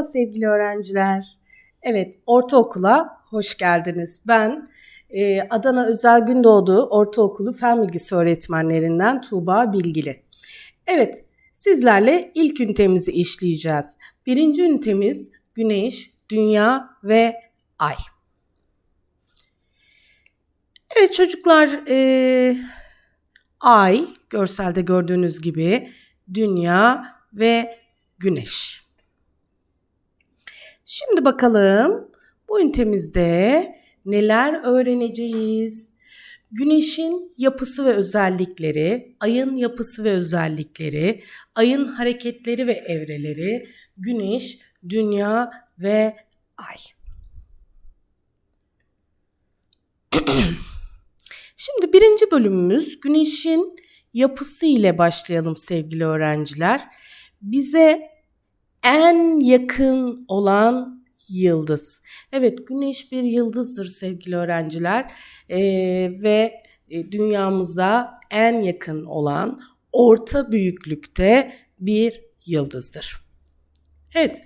Merhaba sevgili öğrenciler. Evet, ortaokula hoş geldiniz. Ben e, Adana Özel Gündoğdu Ortaokulu Fen Bilgisi öğretmenlerinden Tuğba Bilgili. Evet, sizlerle ilk ünitemizi işleyeceğiz. Birinci ünitemiz Güneş, Dünya ve Ay. Evet çocuklar, e, Ay, görselde gördüğünüz gibi Dünya ve Güneş. Şimdi bakalım bu ünitemizde neler öğreneceğiz? Güneşin yapısı ve özellikleri, ayın yapısı ve özellikleri, ayın hareketleri ve evreleri, güneş, dünya ve ay. Şimdi birinci bölümümüz güneşin yapısı ile başlayalım sevgili öğrenciler. Bize en yakın olan yıldız. Evet güneş bir yıldızdır sevgili öğrenciler ee, ve e, dünyamıza en yakın olan orta büyüklükte bir yıldızdır. Evet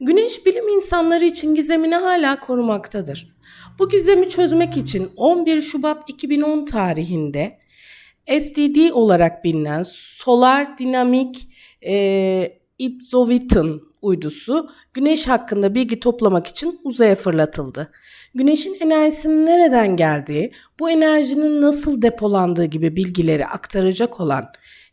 güneş bilim insanları için gizemini hala korumaktadır. Bu gizemi çözmek için 11 Şubat 2010 tarihinde SDD olarak bilinen Solar Dinamik e, Ipsowit'in uydusu Güneş hakkında bilgi toplamak için uzaya fırlatıldı. Güneşin enerjisinin nereden geldiği, bu enerjinin nasıl depolandığı gibi bilgileri aktaracak olan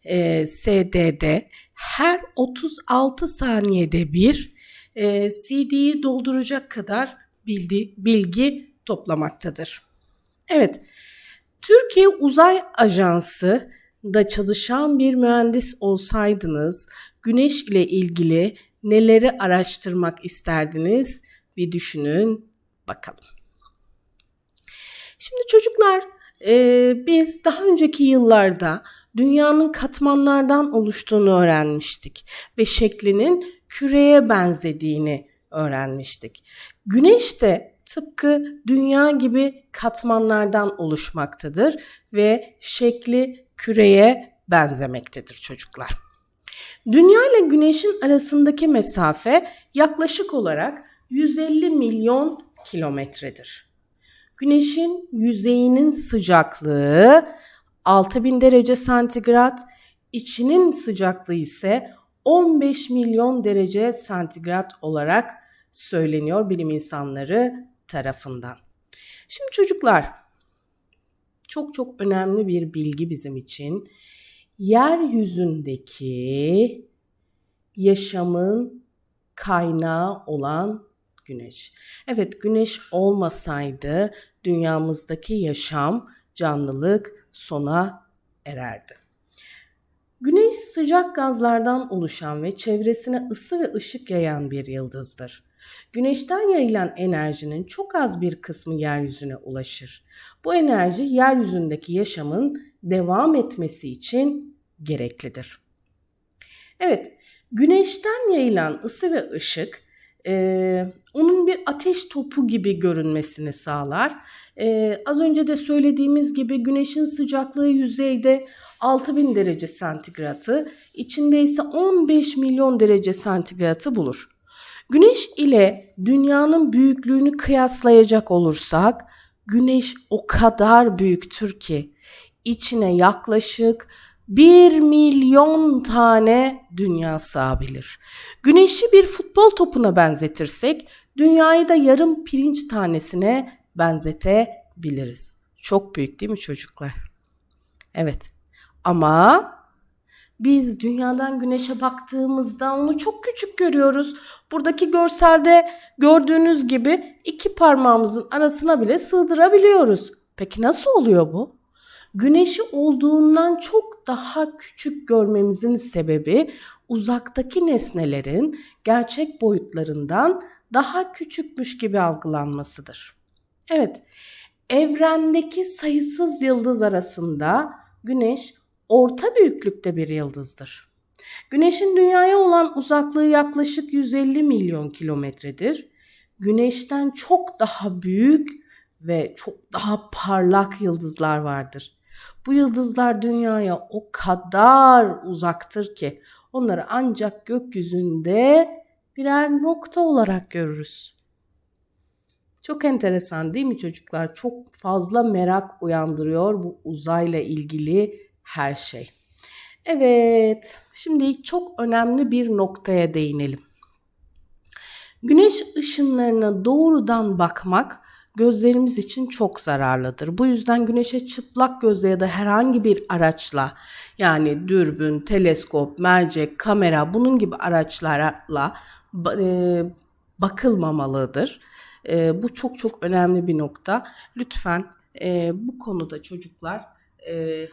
e, SDD her 36 saniyede bir e, CD'yi dolduracak kadar bildi, bilgi toplamaktadır. Evet, Türkiye Uzay Ajansı da çalışan bir mühendis olsaydınız güneş ile ilgili neleri araştırmak isterdiniz? Bir düşünün bakalım. Şimdi çocuklar e, biz daha önceki yıllarda dünyanın katmanlardan oluştuğunu öğrenmiştik ve şeklinin küreye benzediğini öğrenmiştik. Güneş de tıpkı dünya gibi katmanlardan oluşmaktadır ve şekli küreye benzemektedir çocuklar. Dünya ile Güneş'in arasındaki mesafe yaklaşık olarak 150 milyon kilometredir. Güneşin yüzeyinin sıcaklığı 6000 derece santigrat, içinin sıcaklığı ise 15 milyon derece santigrat olarak söyleniyor bilim insanları tarafından. Şimdi çocuklar çok çok önemli bir bilgi bizim için yeryüzündeki yaşamın kaynağı olan güneş. Evet güneş olmasaydı dünyamızdaki yaşam, canlılık sona ererdi. Güneş sıcak gazlardan oluşan ve çevresine ısı ve ışık yayan bir yıldızdır. Güneşten yayılan enerjinin çok az bir kısmı yeryüzüne ulaşır. Bu enerji yeryüzündeki yaşamın devam etmesi için gereklidir. Evet, güneşten yayılan ısı ve ışık e, onun bir ateş topu gibi görünmesini sağlar. E, az önce de söylediğimiz gibi güneşin sıcaklığı yüzeyde 6000 derece santigratı, içinde ise 15 milyon derece santigratı bulur. Güneş ile dünyanın büyüklüğünü kıyaslayacak olursak, güneş o kadar büyüktür ki içine yaklaşık 1 milyon tane dünya sığabilir. Güneşi bir futbol topuna benzetirsek dünyayı da yarım pirinç tanesine benzetebiliriz. Çok büyük değil mi çocuklar? Evet. Ama biz dünyadan güneşe baktığımızda onu çok küçük görüyoruz. Buradaki görselde gördüğünüz gibi iki parmağımızın arasına bile sığdırabiliyoruz. Peki nasıl oluyor bu? Güneşi olduğundan çok daha küçük görmemizin sebebi uzaktaki nesnelerin gerçek boyutlarından daha küçükmüş gibi algılanmasıdır. Evet, evrendeki sayısız yıldız arasında Güneş orta büyüklükte bir yıldızdır. Güneşin dünyaya olan uzaklığı yaklaşık 150 milyon kilometredir. Güneşten çok daha büyük ve çok daha parlak yıldızlar vardır. Bu yıldızlar dünyaya o kadar uzaktır ki onları ancak gökyüzünde birer nokta olarak görürüz. Çok enteresan değil mi çocuklar? Çok fazla merak uyandırıyor bu uzayla ilgili her şey. Evet, şimdi çok önemli bir noktaya değinelim. Güneş ışınlarına doğrudan bakmak gözlerimiz için çok zararlıdır. Bu yüzden güneşe çıplak gözle ya da herhangi bir araçla yani dürbün, teleskop, mercek, kamera bunun gibi araçlarla e, bakılmamalıdır. E, bu çok çok önemli bir nokta. Lütfen e, bu konuda çocuklar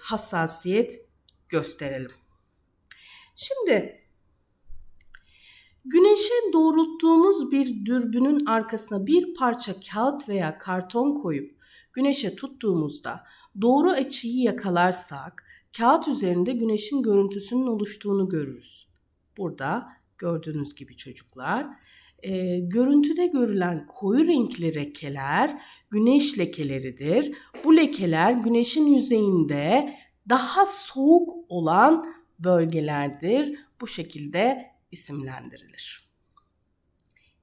hassasiyet gösterelim. Şimdi Güneşe doğrulttuğumuz bir dürbünün arkasına bir parça kağıt veya karton koyup güneşe tuttuğumuzda doğru açıyı yakalarsak kağıt üzerinde güneşin görüntüsünün oluştuğunu görürüz. Burada gördüğünüz gibi çocuklar e, görüntüde görülen koyu renkli lekeler güneş lekeleridir. Bu lekeler güneşin yüzeyinde daha soğuk olan bölgelerdir. Bu şekilde isimlendirilir.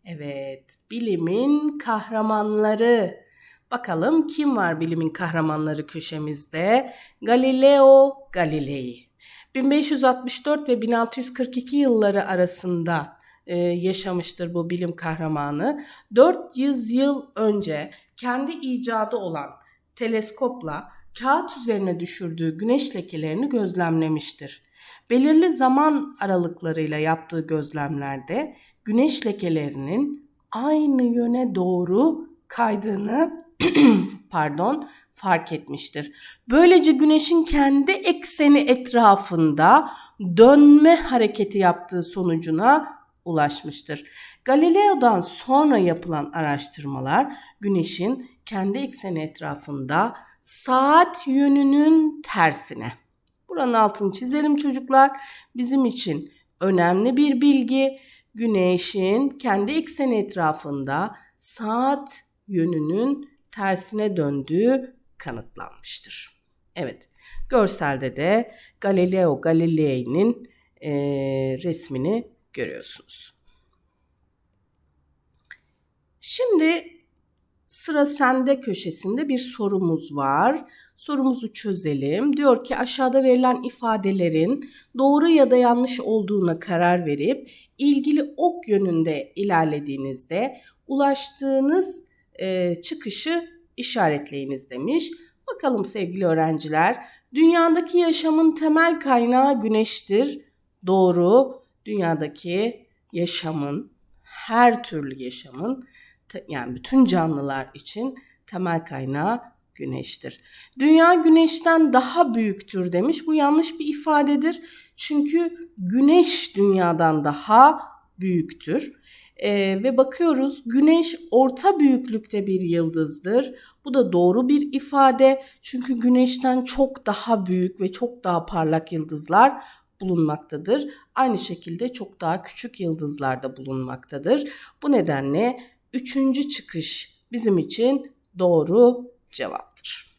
Evet, bilimin kahramanları. Bakalım kim var bilimin kahramanları köşemizde? Galileo Galilei. 1564 ve 1642 yılları arasında e, yaşamıştır bu bilim kahramanı. 400 yıl önce kendi icadı olan teleskopla kağıt üzerine düşürdüğü güneş lekelerini gözlemlemiştir. Belirli zaman aralıklarıyla yaptığı gözlemlerde güneş lekelerinin aynı yöne doğru kaydığını pardon fark etmiştir. Böylece güneşin kendi ekseni etrafında dönme hareketi yaptığı sonucuna ulaşmıştır. Galileo'dan sonra yapılan araştırmalar güneşin kendi ekseni etrafında saat yönünün tersine Buranın altını çizelim çocuklar. Bizim için önemli bir bilgi. Güneşin kendi ekseni etrafında saat yönünün tersine döndüğü kanıtlanmıştır. Evet, görselde de Galileo Galilei'nin e, resmini görüyorsunuz. Şimdi sıra sende köşesinde bir sorumuz var. Sorumuzu çözelim. Diyor ki aşağıda verilen ifadelerin doğru ya da yanlış olduğuna karar verip ilgili ok yönünde ilerlediğinizde ulaştığınız e, çıkışı işaretleyiniz demiş. Bakalım sevgili öğrenciler. Dünyadaki yaşamın temel kaynağı güneştir. Doğru. Dünyadaki yaşamın, her türlü yaşamın yani bütün canlılar için temel kaynağı güneştir. Dünya güneşten daha büyüktür demiş. Bu yanlış bir ifadedir. Çünkü güneş dünyadan daha büyüktür. Ee, ve bakıyoruz güneş orta büyüklükte bir yıldızdır. Bu da doğru bir ifade. Çünkü güneşten çok daha büyük ve çok daha parlak yıldızlar bulunmaktadır. Aynı şekilde çok daha küçük yıldızlar da bulunmaktadır. Bu nedenle üçüncü çıkış bizim için doğru cevaptır.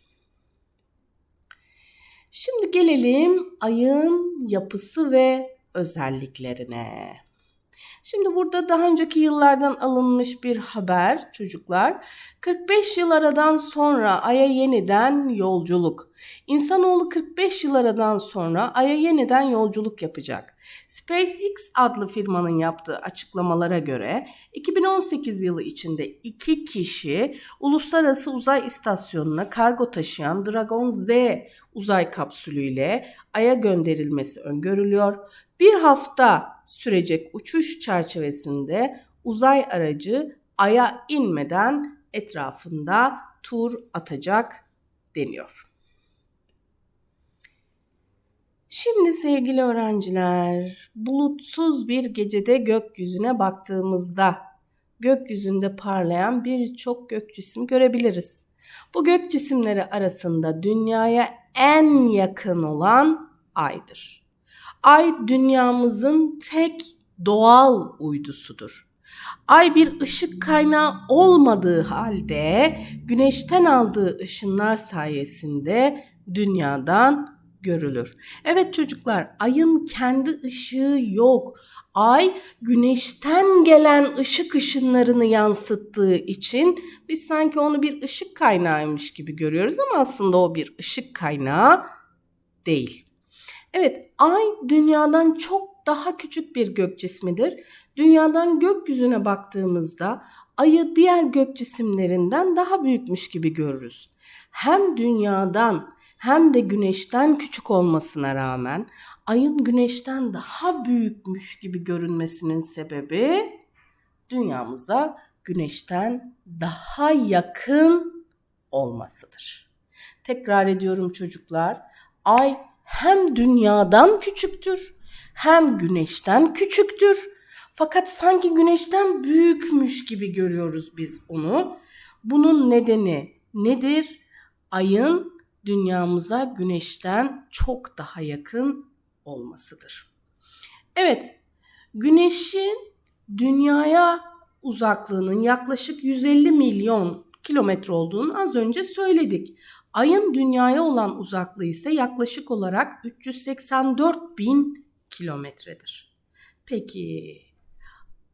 Şimdi gelelim ayın yapısı ve özelliklerine. Şimdi burada daha önceki yıllardan alınmış bir haber çocuklar. 45 yıl aradan sonra Ay'a yeniden yolculuk. İnsanoğlu 45 yıl aradan sonra Ay'a yeniden yolculuk yapacak. SpaceX adlı firmanın yaptığı açıklamalara göre 2018 yılı içinde iki kişi Uluslararası Uzay İstasyonu'na kargo taşıyan Dragon Z uzay kapsülüyle Ay'a gönderilmesi öngörülüyor. Bir hafta sürecek uçuş çerçevesinde uzay aracı Ay'a inmeden etrafında tur atacak deniyor. Şimdi sevgili öğrenciler, bulutsuz bir gecede gökyüzüne baktığımızda gökyüzünde parlayan birçok gök cismi görebiliriz. Bu gök cisimleri arasında dünyaya en yakın olan aydır. Ay dünyamızın tek doğal uydusudur. Ay bir ışık kaynağı olmadığı halde güneşten aldığı ışınlar sayesinde dünyadan görülür. Evet çocuklar ayın kendi ışığı yok. Ay güneşten gelen ışık ışınlarını yansıttığı için biz sanki onu bir ışık kaynağıymış gibi görüyoruz ama aslında o bir ışık kaynağı değil. Evet, ay dünyadan çok daha küçük bir gök cismidir. Dünyadan gökyüzüne baktığımızda ayı diğer gök cisimlerinden daha büyükmüş gibi görürüz. Hem dünyadan hem de güneşten küçük olmasına rağmen ayın güneşten daha büyükmüş gibi görünmesinin sebebi dünyamıza güneşten daha yakın olmasıdır. Tekrar ediyorum çocuklar. Ay hem dünyadan küçüktür hem güneşten küçüktür. Fakat sanki güneşten büyükmüş gibi görüyoruz biz onu. Bunun nedeni nedir? Ayın dünyamıza güneşten çok daha yakın olmasıdır. Evet, güneşin dünyaya uzaklığının yaklaşık 150 milyon kilometre olduğunu az önce söyledik. Ayın dünyaya olan uzaklığı ise yaklaşık olarak 384 bin kilometredir. Peki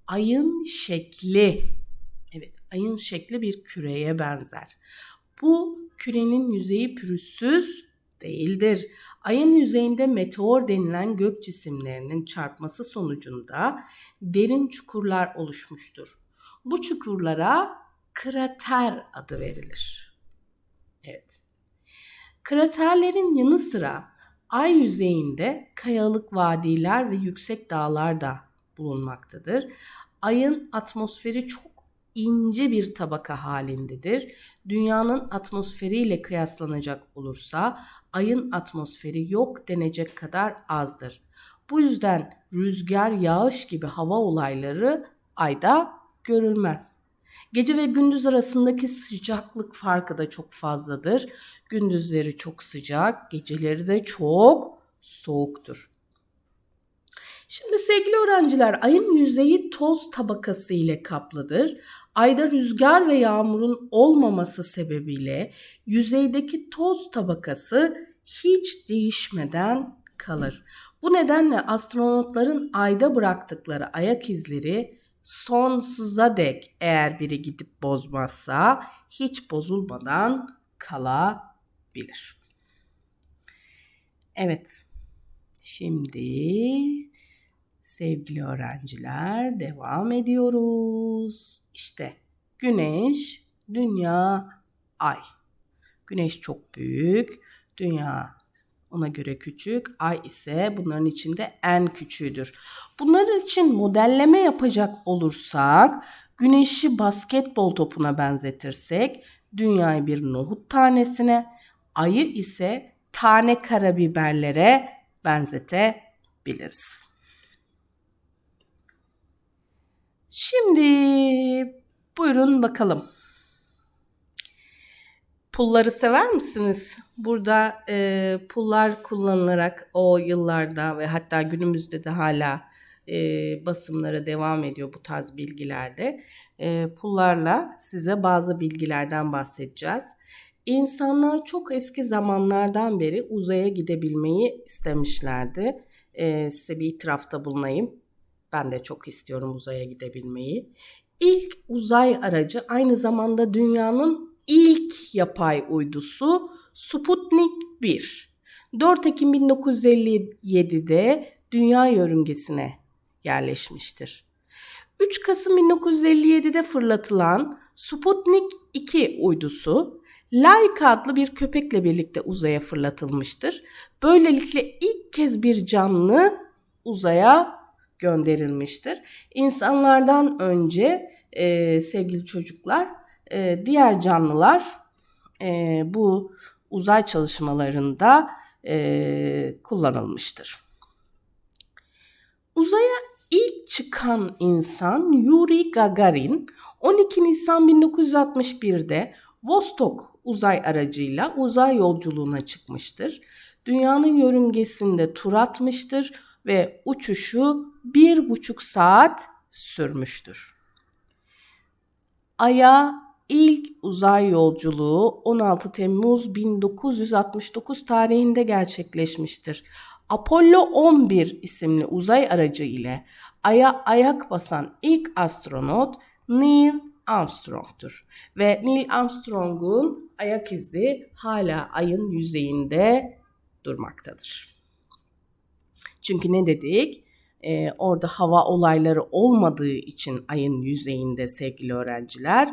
ayın şekli, evet ayın şekli bir küreye benzer. Bu kürenin yüzeyi pürüzsüz değildir. Ayın yüzeyinde meteor denilen gök cisimlerinin çarpması sonucunda derin çukurlar oluşmuştur. Bu çukurlara krater adı verilir. Evet. Kraterlerin yanı sıra ay yüzeyinde kayalık vadiler ve yüksek dağlar da bulunmaktadır. Ayın atmosferi çok ince bir tabaka halindedir. Dünyanın atmosferiyle kıyaslanacak olursa ayın atmosferi yok denecek kadar azdır. Bu yüzden rüzgar, yağış gibi hava olayları ayda görülmez. Gece ve gündüz arasındaki sıcaklık farkı da çok fazladır. Gündüzleri çok sıcak, geceleri de çok soğuktur. Şimdi sevgili öğrenciler ayın yüzeyi toz tabakası ile kaplıdır. Ayda rüzgar ve yağmurun olmaması sebebiyle yüzeydeki toz tabakası hiç değişmeden kalır. Bu nedenle astronotların ayda bıraktıkları ayak izleri sonsuza dek eğer biri gidip bozmazsa hiç bozulmadan kalabilir. Evet. Şimdi sevgili öğrenciler devam ediyoruz. İşte Güneş, Dünya, Ay. Güneş çok büyük, Dünya ona göre küçük, Ay ise bunların içinde en küçüğüdür. Bunlar için modelleme yapacak olursak, Güneşi basketbol topuna benzetirsek, Dünyayı bir nohut tanesine, Ayı ise tane karabiberlere benzetebiliriz. Şimdi buyurun bakalım. Pulları sever misiniz? Burada e, pullar kullanılarak o yıllarda ve hatta günümüzde de hala e, basımlara devam ediyor bu tarz bilgilerde. E, pullarla size bazı bilgilerden bahsedeceğiz. İnsanlar çok eski zamanlardan beri uzaya gidebilmeyi istemişlerdi. E, size bir itirafta bulunayım. Ben de çok istiyorum uzaya gidebilmeyi. İlk uzay aracı aynı zamanda dünyanın ilk yapay uydusu Sputnik 1. 4 Ekim 1957'de dünya yörüngesine yerleşmiştir. 3 Kasım 1957'de fırlatılan Sputnik 2 uydusu Laika adlı bir köpekle birlikte uzaya fırlatılmıştır. Böylelikle ilk kez bir canlı uzaya gönderilmiştir. İnsanlardan önce e, sevgili çocuklar e, diğer canlılar e, bu uzay çalışmalarında e, kullanılmıştır. Uzaya ilk çıkan insan Yuri Gagarin 12 Nisan 1961'de Vostok uzay aracıyla uzay yolculuğuna çıkmıştır. Dünyanın yörüngesinde tur atmıştır ve uçuşu bir buçuk saat sürmüştür. Ay'a ilk uzay yolculuğu 16 Temmuz 1969 tarihinde gerçekleşmiştir. Apollo 11 isimli uzay aracı ile Ay'a ayak basan ilk astronot Neil Armstrong'tur. Ve Neil Armstrong'un ayak izi hala ayın yüzeyinde durmaktadır. Çünkü ne dedik? Ee, orada hava olayları olmadığı için ayın yüzeyinde sevgili öğrenciler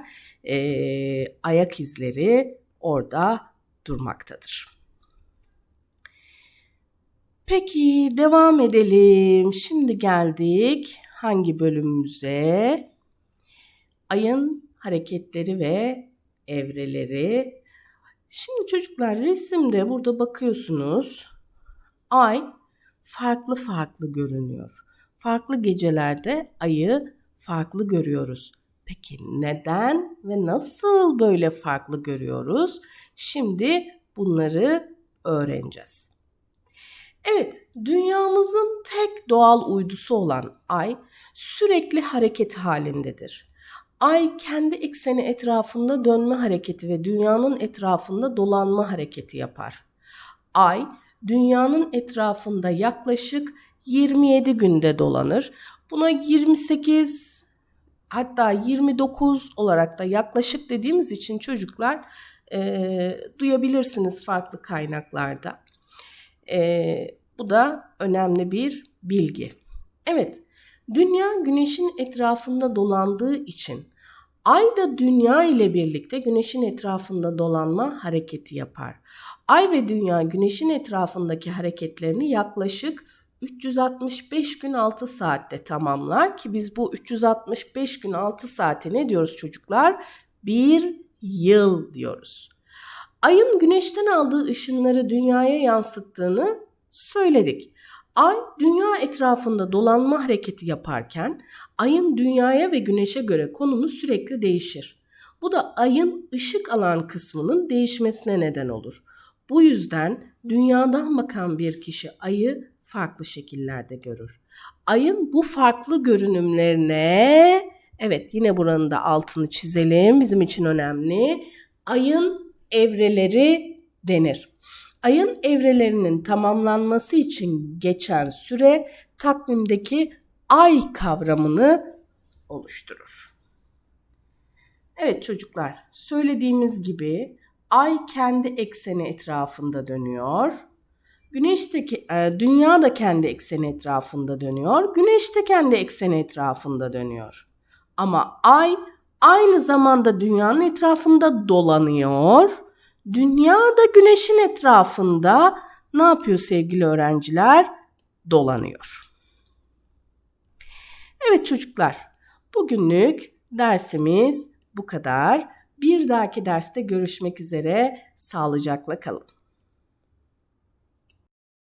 e, ayak izleri orada durmaktadır. Peki devam edelim. Şimdi geldik hangi bölümümüze? Ayın hareketleri ve evreleri. Şimdi çocuklar resimde burada bakıyorsunuz. Ay farklı farklı görünüyor. Farklı gecelerde ayı farklı görüyoruz. Peki neden ve nasıl böyle farklı görüyoruz? Şimdi bunları öğreneceğiz. Evet, dünyamızın tek doğal uydusu olan ay sürekli hareket halindedir. Ay kendi ekseni etrafında dönme hareketi ve dünyanın etrafında dolanma hareketi yapar. Ay dünyanın etrafında yaklaşık 27 günde dolanır. Buna 28 hatta 29 olarak da yaklaşık dediğimiz için çocuklar e, duyabilirsiniz farklı kaynaklarda. E, bu da önemli bir bilgi. Evet, dünya güneşin etrafında dolandığı için ay da dünya ile birlikte güneşin etrafında dolanma hareketi yapar. Ay ve dünya güneşin etrafındaki hareketlerini yaklaşık 365 gün 6 saatte tamamlar ki biz bu 365 gün 6 saate ne diyoruz çocuklar? Bir yıl diyoruz. Ayın güneşten aldığı ışınları dünyaya yansıttığını söyledik. Ay dünya etrafında dolanma hareketi yaparken ayın dünyaya ve güneşe göre konumu sürekli değişir. Bu da ayın ışık alan kısmının değişmesine neden olur. Bu yüzden dünyadan bakan bir kişi ayı farklı şekillerde görür. Ayın bu farklı görünümlerine evet yine buranın da altını çizelim bizim için önemli. Ayın evreleri denir. Ayın evrelerinin tamamlanması için geçen süre takvimdeki ay kavramını oluşturur. Evet çocuklar, söylediğimiz gibi ay kendi ekseni etrafında dönüyor. Güneşteki e, dünya da kendi ekseni etrafında dönüyor. Güneş de kendi ekseni etrafında dönüyor. Ama ay aynı zamanda dünyanın etrafında dolanıyor. Dünya da güneşin etrafında ne yapıyor sevgili öğrenciler? Dolanıyor. Evet çocuklar, bugünlük dersimiz bu kadar. Bir dahaki derste görüşmek üzere. Sağlıcakla kalın.